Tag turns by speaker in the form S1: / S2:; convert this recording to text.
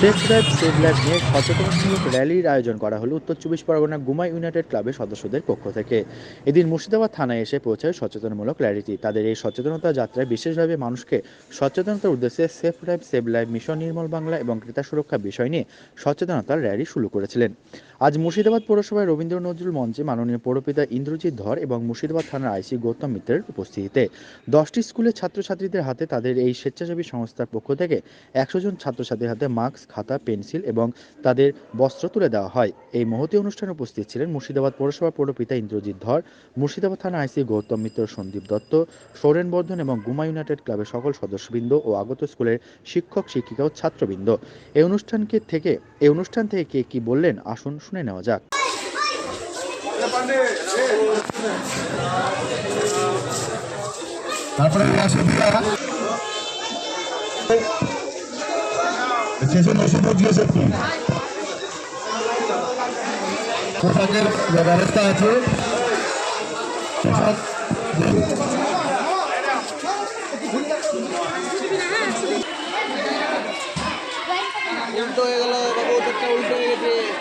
S1: Safe drive save life নিয়ে সচেতনতামূলক র্যালির আয়োজন করা হলো উত্তর চব্বিশ পরগনা গুমাই ইউনাইটেড ক্লাবের সদস্যদের পক্ষ থেকে। এদিন মুর্শিদাবাদ থানায় এসে পৌঁছায় সচেতনমূলক র্যালিটি। তাদের এই সচেতনতা যাত্রায় বিশেষভাবে মানুষকে সচেতনতার উদ্দেশ্যে safe drive save life mission Nirmal Bangla এবং ক্রেতা সুরক্ষা বিষয় নিয়ে সচেতনতার র্যালি শুরু করেছিলেন। আজ মুর্শিদাবাদ পৌরসভায় রবীন্দ্র নজরুল মঞ্চে মাননীয় পৌরপিতা ইন্দ্রজিৎ ধর এবং মুর্শিদাবাদ থানার আইসি গৌতম মিত্রের উপস্থিতিতে দশটি স্কুলের ছাত্রছাত্রীদের হাতে তাদের এই স্বেচ্ছাসেবী সংস্থার পক্ষ থেকে একশো জন ছাত্রছাত্রীর হাতে মাস্ক, খাতা, পেন্সিল এবং তাদের বস্ত্র তুলে দেওয়া হয়। এই মহতী অনুষ্ঠানে উপস্থিত ছিলেন মুর্শিদাবাদ পৌরসভা পৌরপিতা ইন্দ্রজিৎ ধর, মুর্শিদাবাদ থানা আইসি গৌতম মিত্র, সন্দীপ দত্ত, সৌরেন বর্ধন এবং গুমা ইউনাইটেড ক্লাবের সকল সদস্যবৃন্দ ও আগত স্কুলের শিক্ষক, শিক্ষিকা ও ছাত্রবৃন্দ। এই অনুষ্ঠানকে থেকে এই অনুষ্ঠান থেকে কে কি বললেন? আসুন শুনে নেওয়া যাক।
S2: তারপরে পোশাকের ব্যবস্থা আছে পোশাক
S3: উল্টো হয়ে গেল বাবু উল্টো হয়ে গেছে।